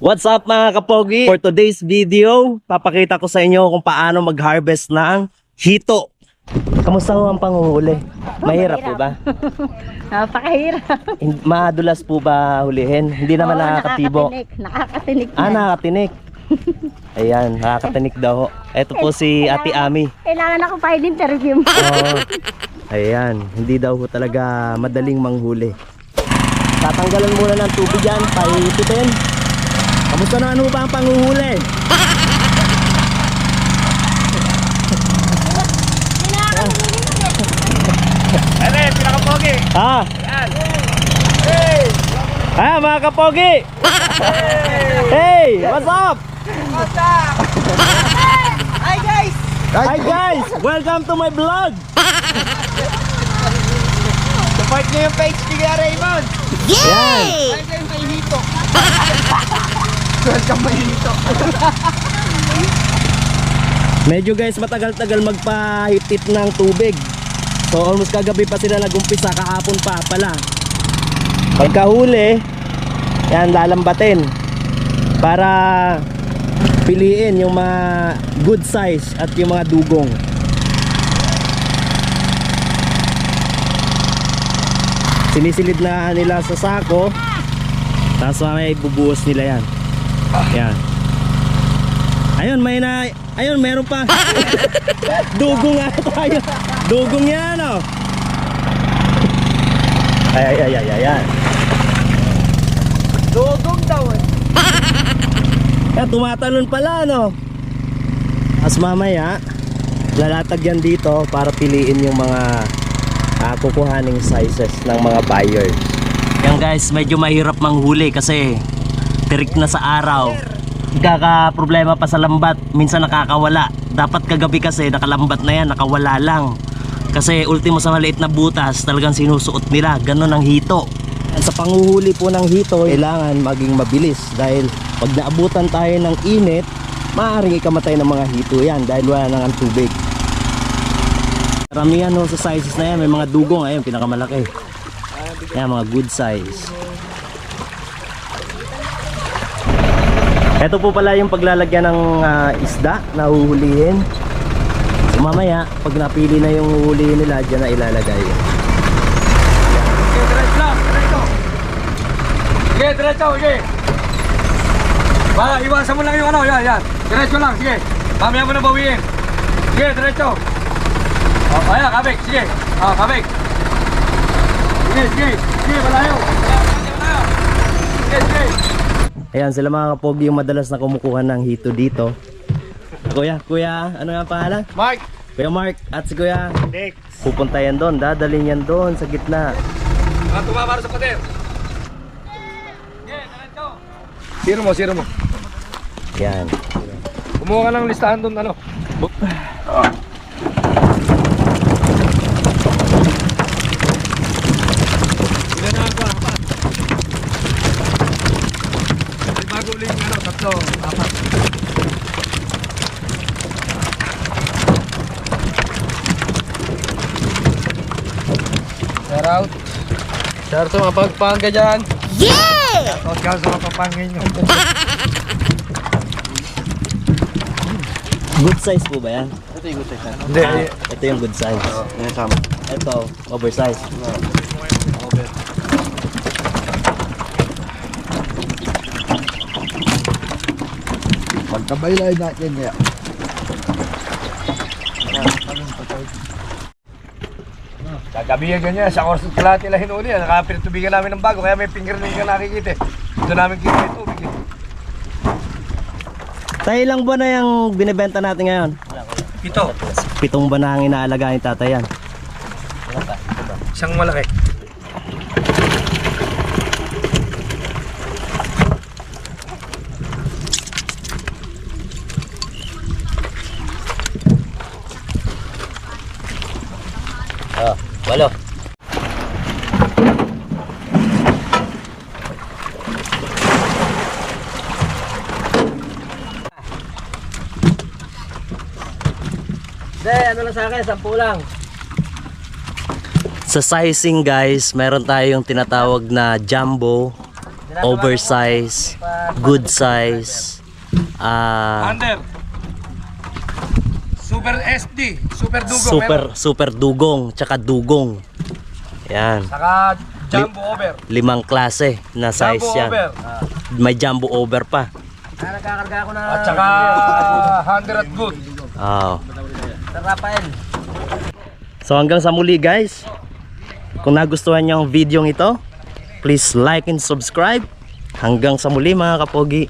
What's up mga kapogi? For today's video, papakita ko sa inyo kung paano mag-harvest ng hito. Kamusta ho ang panguhuli? Mahirap po ba? Napakahirap. Hin- Madulas po ba hulihin? Hindi naman Oo, nakakatibo. Nakakatinik. Nakakatinik Ah, yan. nakakatinik. Ayan, nakakatinik daw ho. Ito po si Ate Ami. Kailangan ako pa interview mo. Oo. Ayan, hindi daw ho talaga madaling manghuli. Tatanggalan muna ng tubig yan, pahihipitin. Kamusta na ano ba ang panguhuli? Eh, pinakapogi. Ah! Hey! Ah, mga kapogi! Hey! What's up? What's up? Hi guys! Hi guys! Welcome to my vlog! Support niyo yung page ni Kuya Raymond. Welcome kay Hito. Hito. Medyo guys matagal-tagal magpahipit ng tubig. So almost kagabi pa sila nagumpisa, kahapon pa pala. Pagkahuli, yan lalambatin para piliin yung mga good size at yung mga dugong. Sinisilid na nila sa sako tapos may bubuhos nila yan. Yan. Ayun, may na... Ayun, meron pa. Dugong nga tayo. Dugong yan, oh. Ay, ay, ay, ay, ay, ay. Dugong daw eh. Yan, tumatalon pala, no? As mamaya, lalatag yan dito para piliin yung mga uh, kukuhaning sizes ng mga buyer. Yan guys, medyo mahirap manghuli kasi tirik na sa araw. Kaka problema pa sa lambat, minsan nakakawala. Dapat kagabi kasi nakalambat na yan, nakawala lang. Kasi ultimo sa maliit na butas, talagang sinusuot nila, ganun ang hito. Sa panguhuli po ng hito, kailangan maging mabilis dahil pag naabutan tayo ng init, maaaring ikamatay ng mga hito yan dahil wala nang ang tubig. Karamihan ho sa sizes na yan, may mga dugong, ayun, pinakamalaki. Yan, mga good size. Ito po pala yung paglalagyan ng ah, isda na huhulihin. So mamaya, pag napili na yung huhulihin nila, dyan na ilalagay. Okay, diretso diretso. Sige, diretso, sige. Ba, iwasan mo lang yung ano, yan, yan. Diretso lang, sige. Mamaya mo na bawiin. Sige, diretso. Oh, ayan, kabig, sige. Ah, kabig. Sige, sige. Sige, malayo. Malayo. Ayan, sila mga kapogi yung madalas na kumukuha ng hito dito. Kuya, kuya, ano nga ang pangalan? Mark. Kuya Mark at si Kuya Dick. pupunta yan doon, dadalhin yan doon sa gitna. Ah, tumama sa pader. Siro mo, siro mo. Yan. Kumuha ka ng listahan doon, ano? Ilan na ako, apat. Yung ano, tatlo, apat. Shout out. Shout out sa mga pagpangga dyan. Yeah! Shout out ka sa mga papangga nyo. Good size po ba yan? Hindi, Ah, ito yung good size. sama. Ito, oversize. Pagkabaylay natin niya. Kagabi yan ganyan, sa oras ng kalahati lang hinuli. Nakapinatubigan namin ng bago, kaya may fingerling ka nakikita. eh. Ito namin kita yung tubig. eh. Tayo ilang buwan na yung binibenta natin ngayon? Ito, Pitong buwan na ang inaalaga ni tatay yan. isang malaki. Oh, walo. Hindi, ano lang sa akin, sampu lang. Sa sizing guys, meron tayong tinatawag na jumbo, oversize, good size, ah, Under. SD. Super Dugo. super meron. super dugong, tsaka dugong. Yan, Saka Jumbo Over. limang klase na size Jumbo yan. Over. May jumbo over pa. At saka 100 good. Oh. So hanggang sa muli guys. Kung nagustuhan niyo ang video ito, please like and subscribe. Hanggang sa muli mga kapogi.